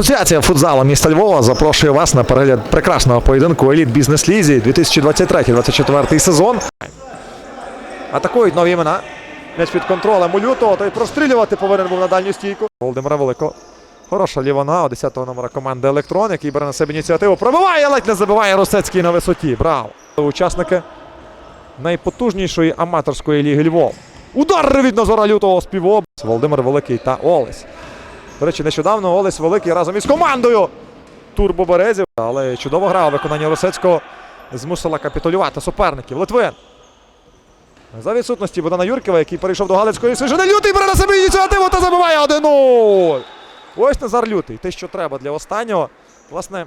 Асоціація футзалу міста Львова запрошує вас на перегляд прекрасного поєдинку еліт бізнес лізі 2023-2024 сезон. Атакують нові імена. М'яч під контролем у лютого. Той прострілювати повинен був на дальню стійку. Володимира Великого. Хороша лівона, 10-го номера команди Електрон, який бере на себе ініціативу. Пробиває, ледь не забиває Росецький на висоті. Браво! Учасники найпотужнішої аматорської ліги Львов. Удар від Назара Лютого співоб. Володимир Великий та Олесь. До речі, нещодавно Олесь Великий разом із командою Турбо Березів. Але чудова гра у виконанні Росецького змусила капітулювати суперників. Литвин. За відсутності Богдана Юркова, який перейшов до Галицької свіжини. Лютий бере на себе ініціативу та забиває 1-0. Ось Назар Лютий. Те, що треба для останнього. Власне,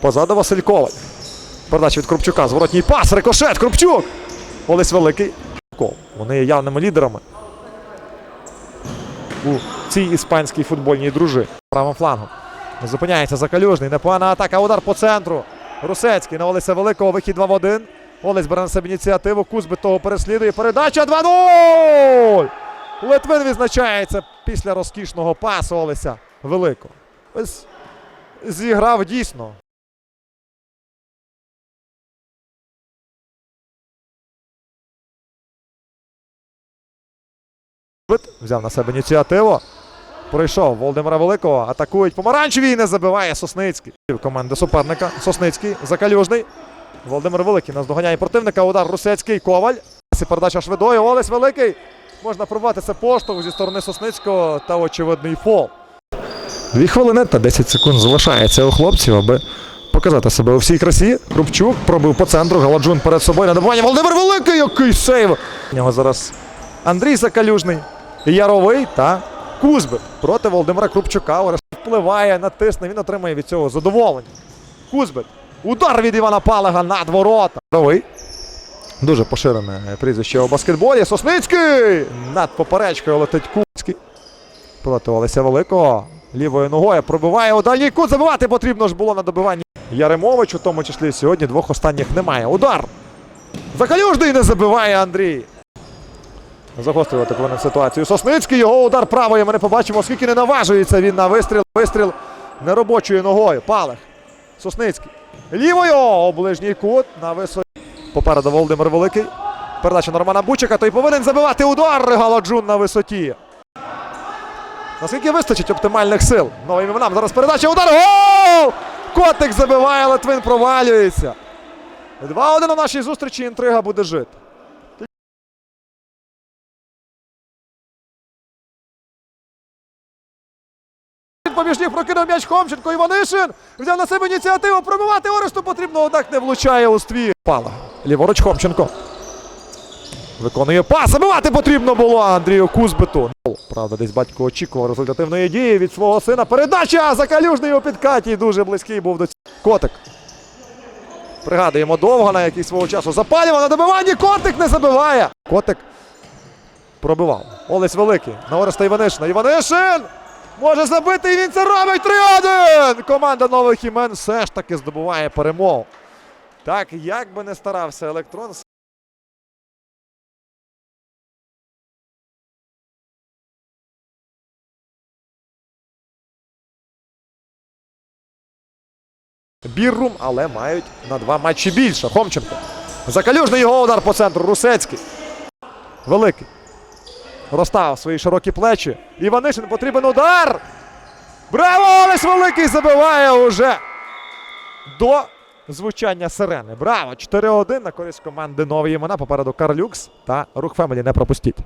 позаду Василь Коваль. Передача від Крупчука. Зворотній пас. Рикошет. Крупчук. Олесь Великий. Вони є явними лідерами у цій іспанській футбольній дружині. Правим флангом. Зупиняється Закалюжний. Непогана атака. Удар по центру. Русецький на Олеся Великого. Вихід 2 в 1. Олесь бере на себе ініціативу. Кузбит того переслідує. Передача 2-0! Литвин відзначається після розкішного пасу Олеся Великого. Ось зіграв дійсно. Взяв на себе ініціативу. Пройшов Володимира Великого. Атакують помаранчеві і не забиває Сосницький. Команда суперника. Сосницький. Закалюжний. Володимир Великий наздоганяє противника. Удар Русецький. Коваль. Передача швидою. Олесь Великий. Можна пробувати це поштовх зі сторони Сосницького та очевидний фол. Дві хвилини та 10 секунд залишається у хлопців, аби показати себе у всій красі. Крупчук пробив по центру. Галаджун перед собою на добування. Володимир Великий, який сейв! У нього зараз Андрій Закалюжний, Яровий та Кузбит проти Володимира Крупчука. Орест впливає, натисне. Він отримає від цього задоволення. Кузбит. Удар від Івана Палага над ворота. Яровий. Дуже поширене прізвище у баскетболі. Сосницький! Над поперечкою летить Кузький. Проти Олеся Великого. Лівою ногою пробиває у дальній кут. Забивати потрібно ж було на добиванні. Яремович, у тому числі сьогодні двох останніх немає. Удар. Закалюжний не забиває Андрій. Загострювати повинен ситуацію. Сосницький, його удар правої. Ми не побачимо, оскільки не наважується він на вистріл. Вистріл неробочою ногою. Палех. Сосницький. Лівою ближній кут на висоті. Попереду Володимир Великий. Передача на Романа Бучика. Той повинен забивати удар. Галаджун на висоті. Наскільки вистачить оптимальних сил? Новим іменам. Зараз передача. Удар. Гол! Котик забиває, Литвин провалюється. 2-1 у нашій зустрічі. Інтрига буде жити. Поміж прокинув м'яч Хомченко. Іванишин взяв на себе ініціативу пробивати Оресту потрібно, однак не влучає у ствір. Пала. Ліворуч Хомченко. Виконує пас. Забивати потрібно було Андрію Кузбиту. Правда, десь батько очікував результативної дії від свого сина. Передача! Закалюжний у підкаті. Дуже близький був до цього. Котик. Пригадуємо довго, на який свого часу запалював на добиванні. Котик не забиває. Котик пробивав. Олесь Великий. На Ореста Іванишина. Іванишин! Може забити і він це робить 3-1! Команда нових імен все ж таки здобуває перемогу. Так, як би не старався електрон. Біррум, але мають на два матчі більше. Хомченко. Закалюжний його удар по центру. Русецький. Великий. Розставив свої широкі плечі. Іванишин потрібен удар. Браво! Олесь Великий забиває уже до звучання сирени. Браво! 4-1 на користь команди нові імена. Попереду Карлюкс та Рух Фемелі. Не пропустіть.